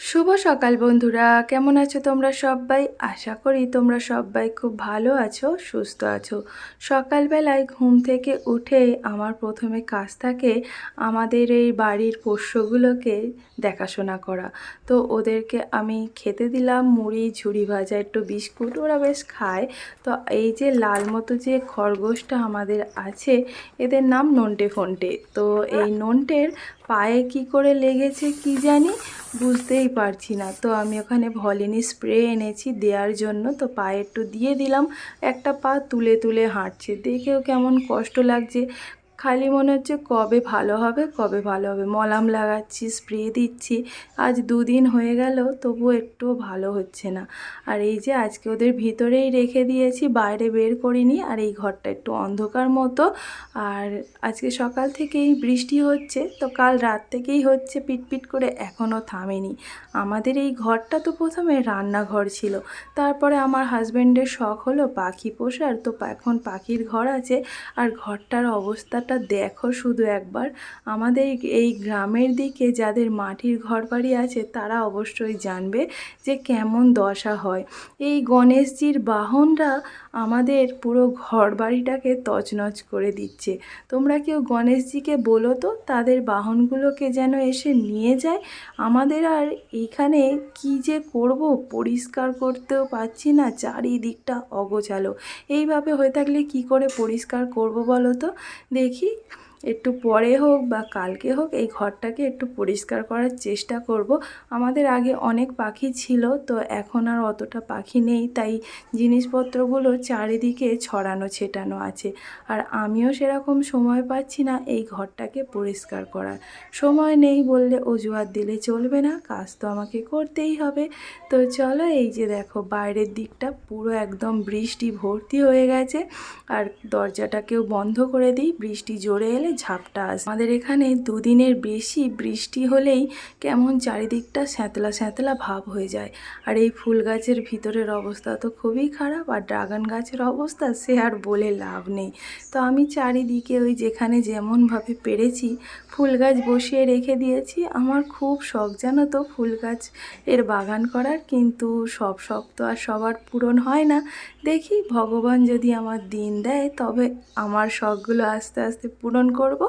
শুভ সকাল বন্ধুরা, কেমন আছো তোমরা সবাই? আশা করি তোমরা সবাই খুব ভালো আছো, সুস্থ আছো। সকালবেলায় ঘুম থেকে উঠে আমার প্রথমে কাজ থাকে আমাদের এই বাড়ির পোষ্যগুলোকে দেখাশোনা করা। তো ওদেরকে আমি খেতে দিলাম, মুড়ি, ঝুড়ি ভাজা, একটু বিস্কুট, ওরা বেশ খায়। তো এই যে লাল মতো যে খরগোশটা আমাদের আছে, এদের নাম নন্টে ফন্টে। তো এই নন্টের পায়ে কি করে লেগেছে কি জানি বুঝতেই পারছি না। তো আমি ওখানে ভলিনি স্প্রে এনেছি দেওয়ার জন্য। তো পায়ে একটু দিয়ে দিলাম, একটা পা তুলে তুলে হাঁটছে। দেখেও কেমন কষ্ট লাগছে। খালি মনে হচ্ছে কবে ভালো হবে, কবে ভালো হবে। মলাম লাগাচ্ছি স্প্রে দিচ্ছি, আজ দুদিন হয়ে গেল, তবুও একটুও ভালো হচ্ছে না। আর এই যে আজকে ওদের ভিতরেই রেখে দিয়েছি, বাইরে বের করিনি, আর এই ঘরটা একটু অন্ধকার মতো। আর আজকে সকাল থেকেই বৃষ্টি হচ্ছে, তো কাল রাত থেকেই হচ্ছে পিটপিট করে এখনও থামেনি। আমাদের এই ঘরটা তো প্রথমে রান্নাঘর ছিল, তারপরে আমার হাজব্যান্ডের শখ হলো পাখি পোষার, তো এখন পাখির ঘর আছে, আর ঘরটার অবস্থাটা দেখো শুধু একবার। আমাদের এই গ্রামের দিকে যাদের মাটির ঘর বাড়ি আছে, তারা অবশ্যই জানবে যে কেমন দশা হয়। এই গণেশজির বাহনরা আমাদের পুরো ঘর বাড়িটাকে তছনছ করে দিচ্ছে। তোমরা কেউ গণেশজিকে বলো তো, তাদের বাহনগুলোকে যেন এসে নিয়ে যায়। আমাদের আর এখানে কি যে করব পরিষ্কার করতেও পাচ্ছি না, চারিদিকটা অগোছালো। এইভাবে হয়ে থাকলে কি করে পরিষ্কার করব বলো তো? দেখি। একটু পরে হোক বা কালকে হোক, এই ঘরটাকে একটু পরিষ্কার করার চেষ্টা করব। আমাদের আগে অনেক পাখি ছিল, তো এখন আর অতটা পাখি নেই, তাই জিনিসপত্রগুলো চারিদিকে ছড়ানো ছেটানো আছে। আর আমিও সেরকম সময় পাচ্ছি না এই ঘরটাকে পরিষ্কার করার। সময় নেই বললে অজুহাত দিলে চলবে না, কাজ তো আমাকে করতেই হবে। তো চলো এই যে দেখো, বাইরের দিকটা পুরো একদম বৃষ্টি ভর্তি হয়ে গেছে। আর দরজাটাকেও বন্ধ করে দিই, বৃষ্টি জোরে এলে ঝাপটা আসে। আমাদের এখানে দুদিনের বেশি বৃষ্টি হলেই কেমন চারিদিকটা স্যাঁতলা স্যাঁতলা ভাব হয়ে যায়। আর এই ফুল গাছের ভিতরের অবস্থা তো খুবই খারাপ, আর ড্রাগন গাছের অবস্থা সে আর বলে লাভ নেই। তো আমি চারিদিকে ওই যেখানে যেমনভাবে পেরেছি, ফুল গাছ বসিয়ে রেখে দিয়েছি। আমার খুব শখ জানো তো ফুল গাছ এর বাগান করার, কিন্তু সব শখ তো আর সবার পূরণ হয় না। দেখি ভগবান যদি আমার দিন দেয়, তবে আমার শখগুলো আস্তে আস্তে পূরণ করব।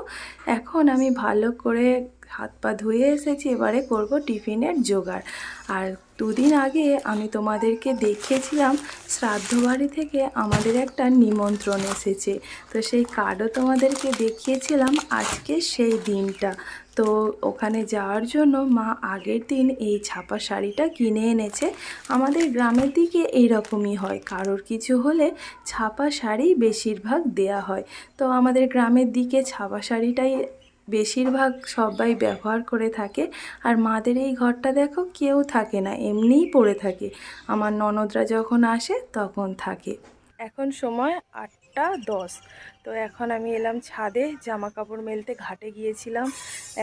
এখন আমি ভালো করে হাত পা ধুয়ে এসেছি, এবারে করব টিফিনের জোগাড়। আর দুদিন আগে আমি তোমাদেরকে দেখিয়েছিলাম, শ্রাদ্ধ বাড়ি থেকে আমাদের একটা নিমন্ত্রণ এসেছে। তো সেই কার্ডও তোমাদেরকে দেখিয়েছিলাম আজকে সেই দিনটা। তো ওখানে যাওয়ার জন্য মা আগের দিন এই ছাপা শাড়িটা কিনে এনেছে। আমাদের গ্রামের দিকে এইরকমই হয়। কারোর কিছু হলে ছাপা শাড়ি বেশিরভাগ দেয়া হয়। তো আমাদের গ্রামের দিকে ছাপা শাড়িটাই বেশিরভাগ সবাই ব্যবহার করে থাকে। আর মাদের এই ঘরটা দেখো কেউ থাকে না, এমনিই পড়ে থাকে। আমার ননদরা যখন আসে তখন থাকে। এখন সময় আটটা দশ। তো এখন আমি এলাম ছাদে জামা কাপড় মেলতে ঘাটে গিয়েছিলাম।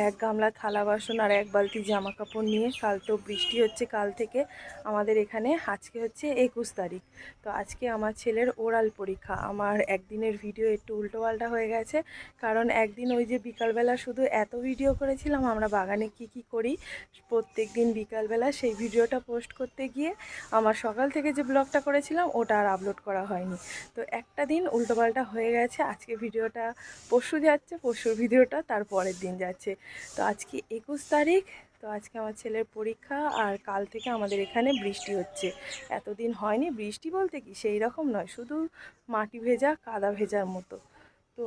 এক গামলা থালা বাসন আর এক বালতি জামা কাপড় নিয়ে, কাল তো বৃষ্টি হচ্ছে কাল থেকে। আমাদের এখানে আজকে হচ্ছে একুশ তারিখ। তো আজকে আমার ছেলের ওরাল পরীক্ষা। আমার একদিনের ভিডিও একটু উল্টোপাল্টা হয়ে গেছে। কারণ একদিন ওই যে বিকালবেলা শুধু এত ভিডিও করেছিলাম, আমরা বাগানে কি কি করি? প্রত্যেক দিন বিকালবেলা সেই ভিডিওটা পোস্ট করতে গিয়ে আমার সকাল থেকে যে ব্লগটা করেছিলাম, ওটা আর আপলোড করা হয়নি। তো একটা দিন উল্টোপাল্টা হয়ে গেছে। আজকে ভিডিওটা পরশু যাচ্ছে, পরশুর ভিডিওটা তার পরের দিন যাচ্ছে। তো আজকে একুশ তারিখ, তো আজকে আমার ছেলের পরীক্ষা আর কাল থেকে আমাদের এখানে বৃষ্টি হচ্ছে। এতদিন হয়নি বৃষ্টি বলতে কি? সেই রকম নয়, শুধু মাটি ভেজা, কাদা ভেজার মতো। তো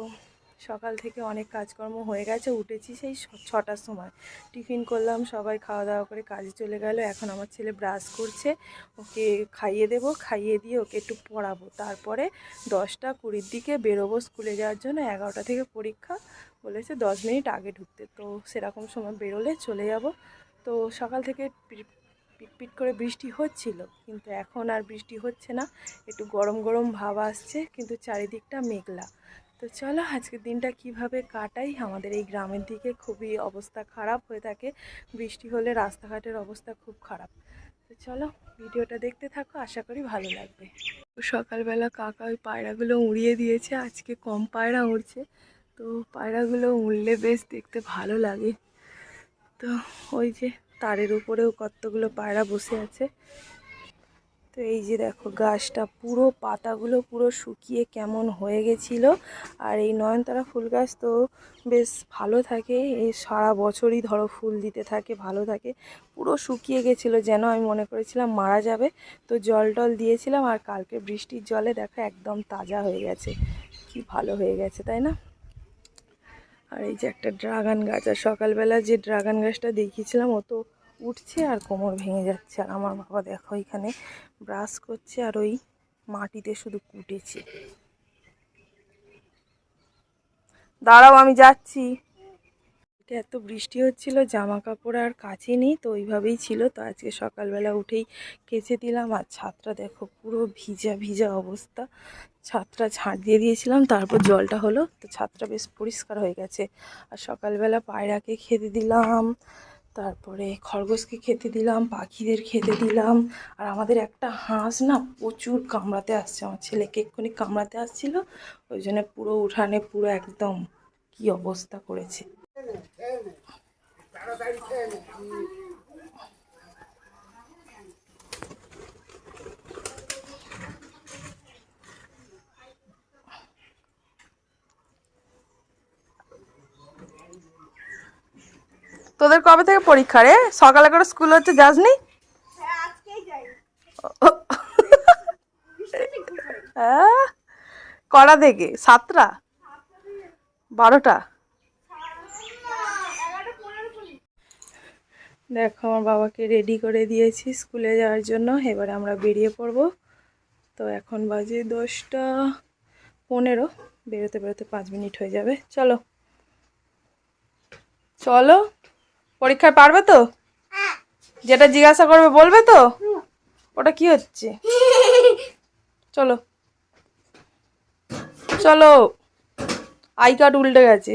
সকাল থেকে অনেক কাজকর্ম হয়ে গেছে, উঠেছি সেই ছটার সময়। টিফিন করলাম, সবাই খাওয়া দাওয়া করে কাজে চলে গেল। এখন আমার ছেলে ব্রাশ করছে, ওকে খাইয়ে দেবো, খাইয়ে দিয়ে ওকে একটু পড়াবো। তারপরে দশটা কুড়ির দিকে বেরোবো স্কুলে যাওয়ার জন্য, এগারোটা থেকে পরীক্ষা। বলেছে, দশ মিনিট আগে ঢুকতে। তো সেরকম সময় বেরোলে চলে যাব। তো সকাল থেকে পিটপিট করে বৃষ্টি হচ্ছিল, কিন্তু এখন আর বৃষ্টি হচ্ছে না। একটু গরম গরম ভাব আসছে, কিন্তু চারিদিকটা মেঘলা। তো চলো, আজকের দিনটা কীভাবে কাটাই? আমাদের এই গ্রামের দিকে খুবই অবস্থা খারাপ হয়ে থাকে। বৃষ্টি হলে রাস্তাঘাটের অবস্থা খুব খারাপ। তো চলো, ভিডিওটা দেখতে থাকো, আশা করি ভালো লাগবে। সকালবেলা কাকা ওই পায়রাগুলো উড়িয়ে দিয়েছে, আজকে কম পায়রা উড়ছে। তো পায়রাগুলো উড়লে বেশ দেখতে ভালো লাগে। তো ওই যে তারের উপরেও কতগুলো পায়রা বসে আছে। তো এই যে দেখো গাছটা, পুরো পাতাগুলো পুরো শুকিয়ে কেমন হয়ে গেছিল। আর এই নয়নতারা ফুল গাছ তো বেশ ভালো থাকে এই সারা বছরই ধরো ফুল দিতে থাকে, ভালো থাকে। পুরো শুকিয়ে গেছিল যেন আমি মনে করেছিলাম মারা যাবে। তো জল টল দিয়েছিলাম আর কালকে বৃষ্টির জলে দেখো একদম তাজা হয়ে গেছে। কি ভালো হয়ে গেছে, তাই না? আর এই যে একটা ড্রাগন গাছ, আর সকালবেলা যে ড্রাগন গাছটা দেখিয়েছিলাম, ও তো উঠছে আর কোমর ভেঙে যাচ্ছে। আর আমার বাবা দেখো এখানে ব্রাশ করছে আর ওই মাটিতে শুধু কুটেছে। দাঁড়াও, আমি যাচ্ছি। এটা এত বৃষ্টি হচ্ছিল জামা কাপড় আর কাচে নেই, তো ওইভাবেই ছিল। তো আজকে সকালবেলা উঠেই কেচে দিলাম, আর ছাদটা দেখো পুরো ভিজা ভিজা অবস্থা। ছাদটা ঝাঁট দিয়ে দিয়েছিলাম, তারপর জলটা হলো, তো ছাদটা বেশ পরিষ্কার হয়ে গেছে। আর সকালবেলা পায়রাকে খেতে দিলাম, তারপরে খরগোশকে খেতে দিলাম, পাখিদের খেতে দিলাম। আর আমাদের একটা হাঁস না প্রচুর কামড়াতে আসছে, আমার ছেলেকে এক্ষুনি কামড়াতে আসছিল। ওই জন্য পুরো উঠানে পুরো একদম কি অবস্থা করেছে। তোদের কবে থেকে পরীক্ষা রে? সকালে করে স্কুল হচ্ছে যাসনি? কটা থেকে? সাতটা? বারোটা? দেখো, আমার বাবাকে রেডি করে দিয়েছি স্কুলে যাওয়ার জন্য। এবারে আমরা বেরিয়ে পড়ব। তো এখন বাজে দশটা পনেরো। বেরোতে বেরোতে পাঁচ মিনিট হয়ে যাবে। চলো। চলো। পরীক্ষায় পারবে তো? যেটা জিজ্ঞাসা করবে বলবে তো? ওটা কি হচ্ছে? চলো। চলো। আই কার্ড উল্টে গেছে।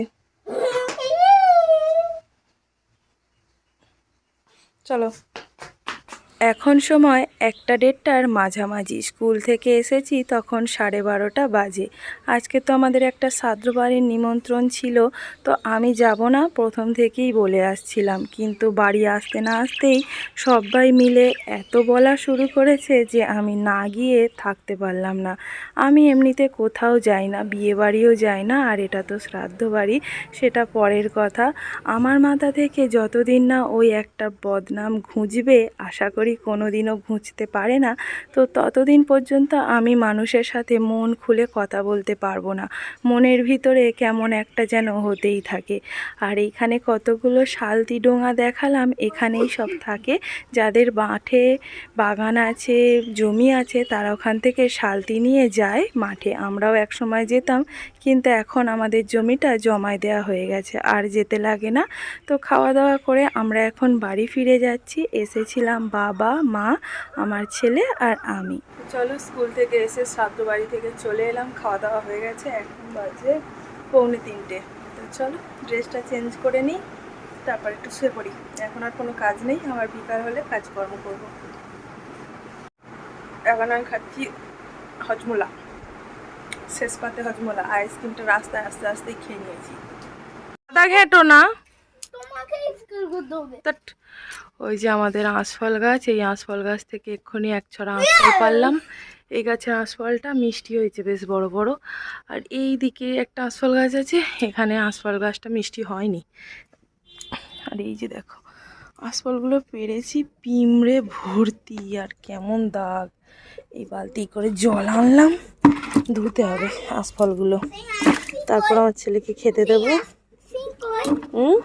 চলো এখন সময় একটা দেড়টার মাঝামাঝি। স্কুল থেকে এসেছি তখন সাড়ে বারোটা বাজে। আজকে তো আমাদের একটা সাদ্র বাড়ির নিমন্ত্রণ ছিল, তো আমি যাব না, প্রথম থেকেই বলে আসছিলাম। কিন্তু বাড়ি আসতে না আসতেই সবাই মিলে এত বলা শুরু করেছে যে আমি না গিয়ে থাকতে পারলাম না। আমি এমনিতে কোথাও যাই না বিয়ে বাড়িও যাই না, আর এটা তো শ্রাদ্ধ বাড়ি, সেটা পরের কথা। আমার মাথা থেকে যতদিন না ওই একটা বদনাম ঘুঁজবে, আশা করি কোনো দিনও ঘুঁচতে পারে না। তো ততদিন পর্যন্ত আমি মানুষের সাথে মন খুলে কথা বলতে পারব না। মনের ভিতরে কেমন একটা যেন হতেই থাকে। আর এইখানে কতগুলো শালতি ডোঙা দেখালাম, এখানেই সব থাকে। যাদের মাঠে বাগান আছে, জমি আছে, তারা ওখান থেকে শালতি নিয়ে যায় মাঠে। আমরাও এক সময় যেতাম, কিন্তু এখন আমাদের জমিটা জমায় দেওয়া হয়ে গেছে, আর যেতে লাগে না। তো খাওয়া দাওয়া করে আমরা এখন বাড়ি ফিরে যাচ্ছি। এসেছিলাম বাবা মা আমার ছেলে আর আমি। চলো স্কুল থেকে এসে শ্রাদ্ধ বাড়ি থেকে চলে এলাম খাওয়া দাওয়া হয়ে গেছে এখন বাজে পৌনে তিনটে। তো চলো ড্রেসটা চেঞ্জ করে নিই তারপর একটু শুয়ে পড়ি। এখন আর কোনো কাজ নেই আমার বিকাল হলে কাজকর্ম করব। এখন আমি খাচ্ছি হজমোলা শেষ পাতে হজমোলা আইসক্রিমটা রাস্তায় আস্তে আস্তেই খেয়ে নিয়েছি। ঘেঁটো না তোমাকে স্কুল করতে হবে তাট ওই যে আমাদের আঁশফল গাছ এই আঁশফল গাছ থেকে এক্ষুনি এক ছড়া আঁশফল পারলাম। এই গাছের আঁশফলটা মিষ্টি হয়েছে বেশ বড় বড়। আর এই দিকে একটা আঁশফল গাছ আছে এখানে আঁশফল গাছটা মিষ্টি হয়নি। আর এই যে দেখো আঁশফলগুলো পেরেছি পিমড়ে ভর্তি আর কেমন দাগ। এই বালতি করে জল আনলাম ধুতে হবে আঁশফলগুলো তারপর আমার ছেলেকে খেতে দেবো। হুম?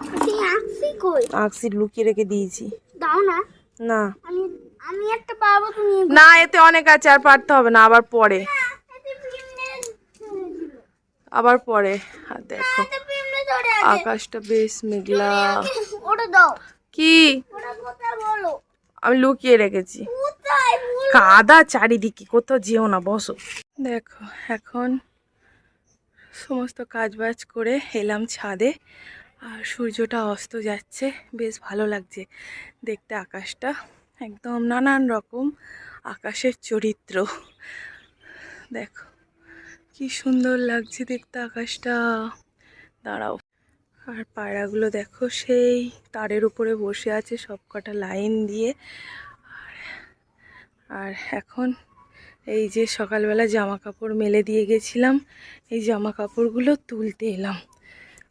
আকসি লুকিয়ে রেখে দিয়েছি। দাও না। না। আমি আমি একটা পাবো তুমি না এতে অনেক আছে আর পারতে হবে না আবার পরে। আবার পরে। আর দেখো আকাশটা বেশ মেঘলা। ওটা দাও। কি? আমি লুকিয়ে রেখেছি। কাদা চারিদিকে কোথাও যেও না বসো। দেখো এখন সমস্ত কাজ বাজ করে এলাম ছাদে। আর সূর্যটা অস্ত যাচ্ছে। বেশ ভালো লাগছে দেখতে আকাশটা। একদম নানান রকম আকাশের চরিত্র। দেখো, কি সুন্দর লাগছে দেখতে আকাশটা। দাঁড়াও। আর পায়রাগুলো দেখো, সেই তারের উপরে বসে আছে সব কটা লাইন দিয়ে। আর আর এখন এই যে সকালবেলা জামা কাপড় মেলে দিয়ে গেছিলাম, এই জামা কাপড়গুলো তুলতে এলাম।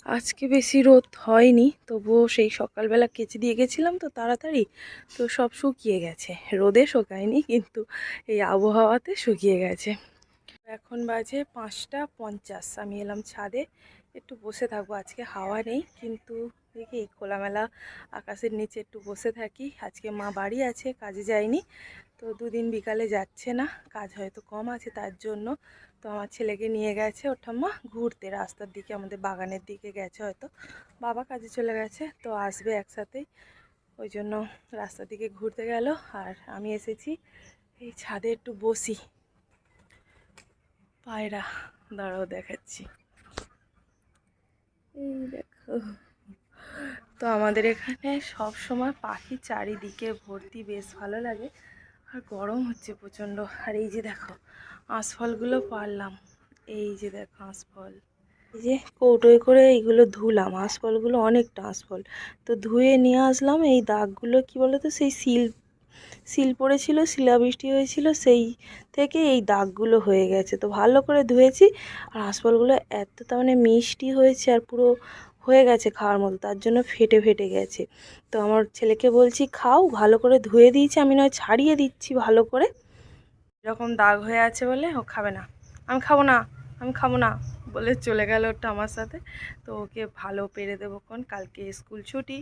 আজকে বেশি রোদ হয়নি, তবুও সেই সকালবেলা কেচে দিয়ে গেছিলাম তো তাড়াতাড়ি, তো সব শুকিয়ে গেছে। রোদে শুকায়নি, কিন্তু এই আবহাওয়াতে শুকিয়ে গেছে। এখন বাজে পাঁচটা পঞ্চাশ, আমি এলাম ছাদে, একটু বসে থাকব, আজকে হাওয়া নেই, কিন্তু দেখি খোলামেলা আকাশের নিচে একটু বসে থাকি। আজকে মা বাড়ি আছে, কাজে যায়নি, তো দুদিন বিকালে যাচ্ছে না, কাজ হয়তো কম আছে তার জন্য তো আমার ছেলেকে নিয়ে গেছে ওর ঠাম্মা ঘুরতে, রাস্তার দিকে, আমাদের বাগানের দিকে গেছে হয়তো। বাবা কাজে চলে গেছে, তো আসবে একসাথেই। ওই জন্য রাস্তার দিকে ঘুরতে গেল, আর আমি এসেছি এই ছাদে একটু বসি। পায়রা, দাঁড়াও দেখাচ্ছি। এই দেখো। তো আমাদের এখানে সব সময় পাখি চারিদিকে ভর্তি, বেশ ভালো লাগে। আর গরম হচ্ছে প্রচণ্ড। আর এই যে দেখো আঁশফলগুলো পারলাম। এই যে দেখো আঁশফল। এই যে কৌটোয় করে এইগুলো ধুলাম। আঁশফলগুলো অনেকটা আঁশফল। তো ধুয়ে নিয়ে আসলাম এই দাগগুলো, কি বলো তো সেই সিল সিল পড়েছিল, শিলাবৃষ্টি হয়েছিল, সেই থেকে এই দাগগুলো হয়ে গেছে। তো ভালো করে ধুয়েছি আর আঁশফলগুলো এত তার মানে মিষ্টি হয়েছে আর পুরো হয়ে গেছে খাওয়ার মতো, তার জন্য ফেটে ফেটে গেছে। তো আমার ছেলেকে বলছি, খাও, ভালো করে ধুয়ে দিয়েছি, আমি নয় ছাড়িয়ে দিচ্ছি ভালো করে। এরকম দাগ হয়ে আছে বলে ও খাবে না। আমি খাব না, আমি খাব না বলে চলে গেল ওটা আমার সাথে। তো ওকে ভালো পেরে দেবো কোন কালকে স্কুল ছুটি,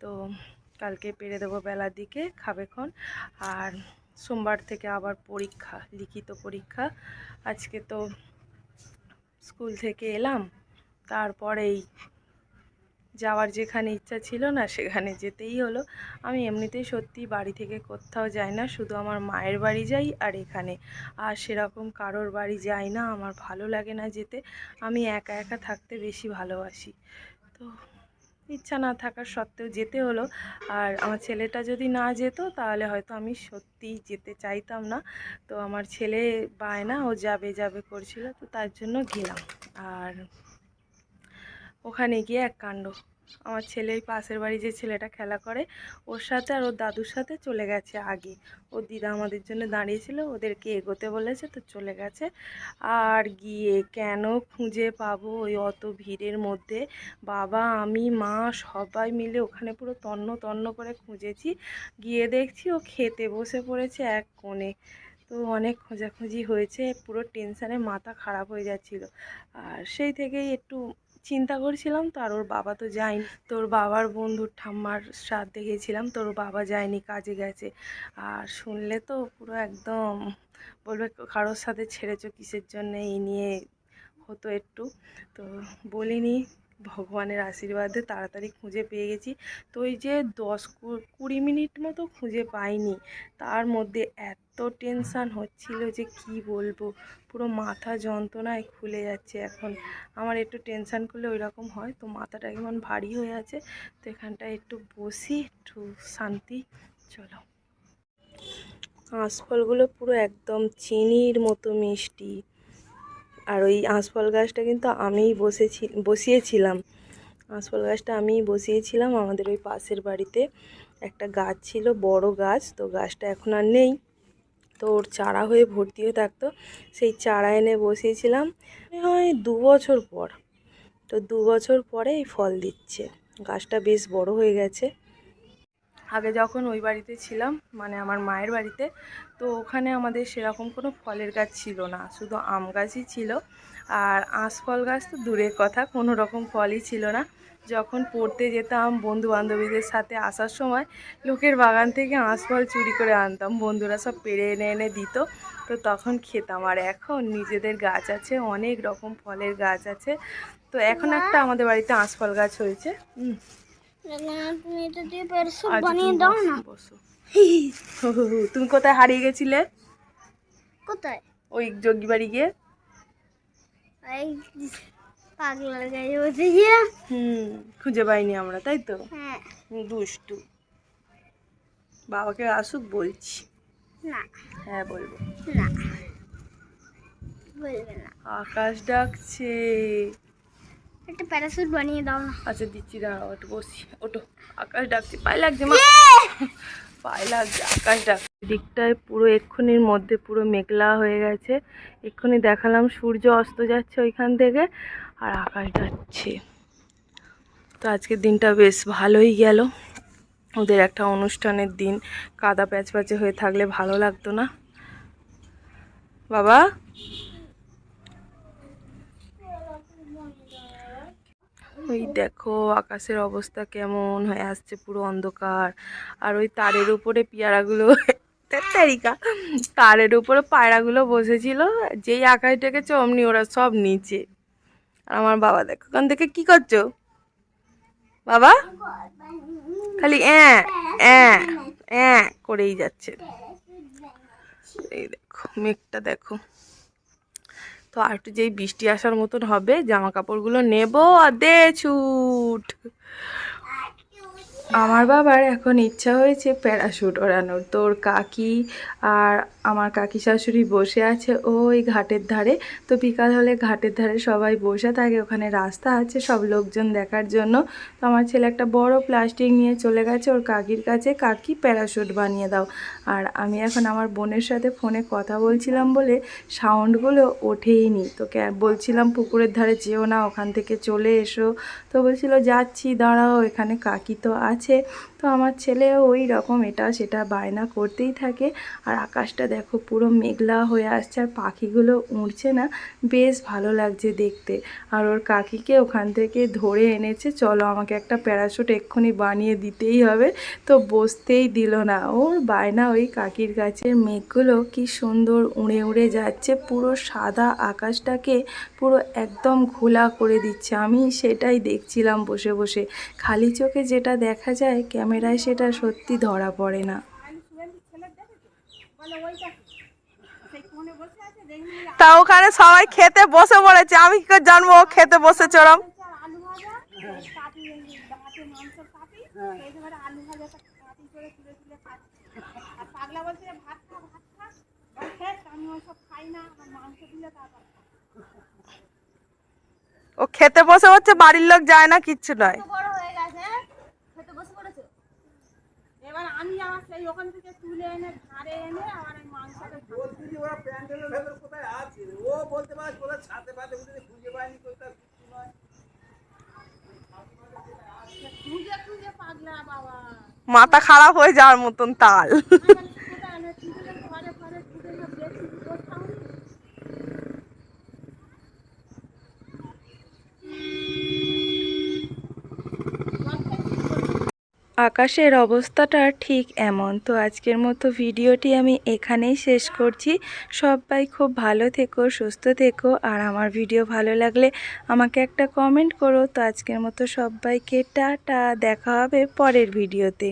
তো কালকে পেরে দেবো বেলার দিকে, খাবে ক্ষণ আর সোমবার থেকে আবার পরীক্ষা, লিখিত পরীক্ষা। আজকে তো স্কুল থেকে এলাম, তারপরেই যাওয়ার যেখানে ইচ্ছা ছিল না, সেখানে যেতেই হলো। আমি এমনিতেই সত্যি বাড়ি থেকে কোথাও যাই না, শুধু আমার মায়ের বাড়ি যাই আর এখানে। আর সেরকম কারোর বাড়ি যাই না, আমার ভালো লাগে না যেতে। আমি একা একা থাকতে বেশি ভালোবাসি। তো ইচ্ছা না থাকার সত্ত্বেও যেতে হলো। আর আমার ছেলেটা যদি না যেত, তাহলে হয়তো আমি সত্যিই যেতে চাইতাম না। তো আমার ছেলে বায়না ও যাবে যাবে করছিল, তো তার জন্য গেলাম। আর ওখানে গিয়ে এক কাণ্ড। আমার ছেলে পাশের বাড়ি যে ছেলেটা খেলা করে, ওর সাথে আর ওর দাদুর সাথে চলে গেছে আগে। ওর দিদা আমাদের জন্য দাঁড়িয়েছিল, ওদেরকে এগোতে বলেছে, তো চলে গেছে। আর গিয়ে কেন খুঁজে পাবো ওই অত ভিড়ের মধ্যে? বাবা, আমি, মা সবাই মিলে ওখানে পুরো তন্ন তন্ন করে খুঁজেছি। গিয়ে দেখছি ও খেতে বসে পড়েছে এক কোণে। তো অনেক খোঁজাখুঁজি হয়েছে, পুরো টেনশানে মাথা খারাপ হয়ে যাচ্ছিল। আর সেই থেকেই একটু চিন্তা করছিলাম, তো আর ওর বাবা তো যায়নি। তোর বাবার বন্ধুর ঠাম্মার শ্রাদ্ধে গেছিলাম তোর বাবা যায়নি, কাজে গেছে। আর শুনলে তো পুরো একদম বলবে কারোর সাথে ছেড়েছো, কিসের জন্য, এই নিয়ে হতো একটু। তো বলিনি ভগবানের আশীর্বাদে তাড়াতাড়ি খুঁজে পেয়ে গেছি। তো ওই যে দশ কুড়ি মিনিট মতো খুঁজে পাইনি, তার মধ্যে এত টেনশান হচ্ছিল যে কি বলব? পুরো মাথা যন্ত্রণায় খুলে যাচ্ছে এখন। আমার একটু টেনশান করলে ওই রকম হয়, তো মাথাটা কেমন ভারী হয়ে আছে, তো এখানটায় একটু বসি, একটু শান্তি, চলো। আঁশফলগুলো পুরো একদম চিনির মতো মিষ্টি। আর ওই আঁশফল গাছটা কিন্তু আমিই বসেছি, বসিয়েছিলাম। আঁশফল গাছটা আমিই বসিয়েছিলাম আমাদের ওই পাশের বাড়িতে। একটা গাছ ছিল, বড় গাছ, তো গাছটা এখন আর নেই। তো ওর চারা হয়ে ভর্তি হয়ে থাকতো, সেই চারা এনে বসিয়েছিলাম। হয় দু বছর পর, তো দু বছর পরে এই ফল দিচ্ছে। গাছটা বেশ বড় হয়ে গেছে। আগে যখন ওই বাড়িতে ছিলাম মানে আমার মায়ের বাড়িতে, তো ওখানে আমাদের সেরকম কোনো ফলের গাছ ছিল না, শুধু আম গাছই ছিল। আর আঁশফল গাছ তো দূরের কথা, কোনো রকম ফলই ছিল না। যখন পড়তে যেতাম বন্ধু বান্ধবীদের সাথে আসার সময়, লোকের বাগান থেকে আঁশফল চুরি করে আনতাম, বন্ধুরা সব পেড়ে এনে এনে দিত। তো তখন খেতাম। আর এখন নিজেদের গাছ আছে, অনেক রকম ফলের গাছ আছে। তো এখন একটা আমাদের বাড়িতে আঁশফল গাছ হয়েছে। তুমি আচ্ছা, বানিয়ে দাও না তুমি কোথায় হারিয়ে গেছিলে? কোথায়? ওই যোগী বাড়ি গিয়ে। এই পাগলার গায়ে বসে গিয়ে হুম খুঁজে পাইনি আমরা তাই তো? হ্যাঁ। দুষ্টু। বাবাকে আসুক বলছি। না। হ্যাঁ বলব। না। বলবে না। আকাশ ডাকছে। একটা প্যারাসুট বানিয়ে দাও না। আচ্ছা দিচ্ছি দাঁড়াও একটু বসি ওটো আকাশ ডাকছে পায়ে লাগছে মা। পায়ে লাগছে আকাশ ডাকছে। দিকটায় পুরো এক্ষুনির মধ্যে পুরো মেঘলা হয়ে গেছে। এক্ষুনি দেখালাম সূর্য অস্ত যাচ্ছে ওইখান থেকে আর আকাশ ডাকছে। তো আজকের দিনটা বেশ ভালোই গেল। ওদের একটা অনুষ্ঠানের দিন কাদা প্যাচ প্যাচে হয়ে থাকলে ভালো লাগতো না। বাবা? ওই দেখো আকাশের অবস্থা কেমন হয়ে আসছে পুরো অন্ধকার। আর ওই তারের উপরে পেয়ারাগুলো তারিকা। তারের উপরে পায়রাগুলো বসেছিল, যেই আকাশ ডেকেছে অমনি ওরা সব নিচে। আর আমার বাবা দেখো ওখান থেকে কি করছ? বাবা? খালি অ্যাঁ অ্যাঁ অ্যাঁ করেই যাচ্ছে। এই দেখো, মেঘটা দেখো। তো আর একটু যেই বৃষ্টি আসার মতন হবে জামা কাপড়গুলো নেব আর দে ছুট। আমার বাবার এখন ইচ্ছা হয়েছে প্যারাশুট ওড়ানোর। তোর কাকি আর আমার কাকি শাশুড়ি বসে আছে ওই ঘাটের ধারে। তো বিকাল হলে ঘাটের ধারে সবাই বসে থাকে, ওখানে রাস্তা আছে, সব লোকজন দেখার জন্য। তো আমার ছেলে একটা বড় প্লাস্টিক নিয়ে চলে গেছে, ওর কাকির কাছে, কাকি, প্যারাশুট বানিয়ে দাও। আর আমি এখন আমার বোনের সাথে ফোনে কথা বলছিলাম বলে সাউন্ডগুলো ওঠেই নি তো বলছিলাম, পুকুরের ধারে যেও না, ওখান থেকে চলে এসো। তো বলছিল, যাচ্ছি, দাঁড়াও, এখানে কাকি তো আছে। তো আমার ছেলে ওই রকম এটা সেটা বায়না করতেই থাকে। আর আকাশটা দেখো পুরো মেঘলা হয়ে আসছে আর পাখিগুলো উড়ছে না। বেশ ভালো লাগছে দেখতে। আর ওর কাকিকে ওখান থেকে ধরে এনেছে, চলো আমাকে একটা প্যারাশুট এক্ষুনি বানিয়ে দিতেই হবে। তো বসতেই দিল না। ওর বায়না ওই কাকির গাছের মেঘগুলো কি সুন্দর উড়ে উড়ে যাচ্ছে। পুরো সাদা আকাশটাকে পুরো একদম ঘোলা করে দিচ্ছে। আমি সেটাই দেখছিলাম বসে বসে। খালি চোখে যেটা দেখা যায় ক্যামেরায় সেটা সত্যি ধরা পড়ে না। তা ওখানে সবাই খেতে বসে পড়েছে। আমি কি করে জানব ও খেতে বসেছে ওরম? ও খেতে বসে হচ্ছে, বাড়ির লোক যায় না, কিচ্ছু নয় বড় হয়ে গেছে খেতে বসে পড়েছে এবার আমি আমার সেই ওখান থেকে তুলে এনে ঘাড়ে এনে আমার এই মাংসটা বলছি ওরা প্যান্ডেলের ভেতর কোথায় আছে? ও বলতে পারে কোথায় ছাতে পাতে উঠে খুঁজে পায়নি কোথায় কিছু নয়। খুঁজে খুঁজে পাগলা বাবা। মাথা খারাপ হয়ে যাওয়ার মতন তাল। আকাশের অবস্থাটা ঠিক এমন। তো আজকের মতো ভিডিওটি আমি এখানেই শেষ করছি। সবাই খুব ভালো থেকো, সুস্থ থেকো। আর আমার ভিডিও ভালো লাগলে আমাকে একটা কমেন্ট করো। তো আজকের মতো সবাইকে টাটা, দেখা হবে পরের ভিডিওতে।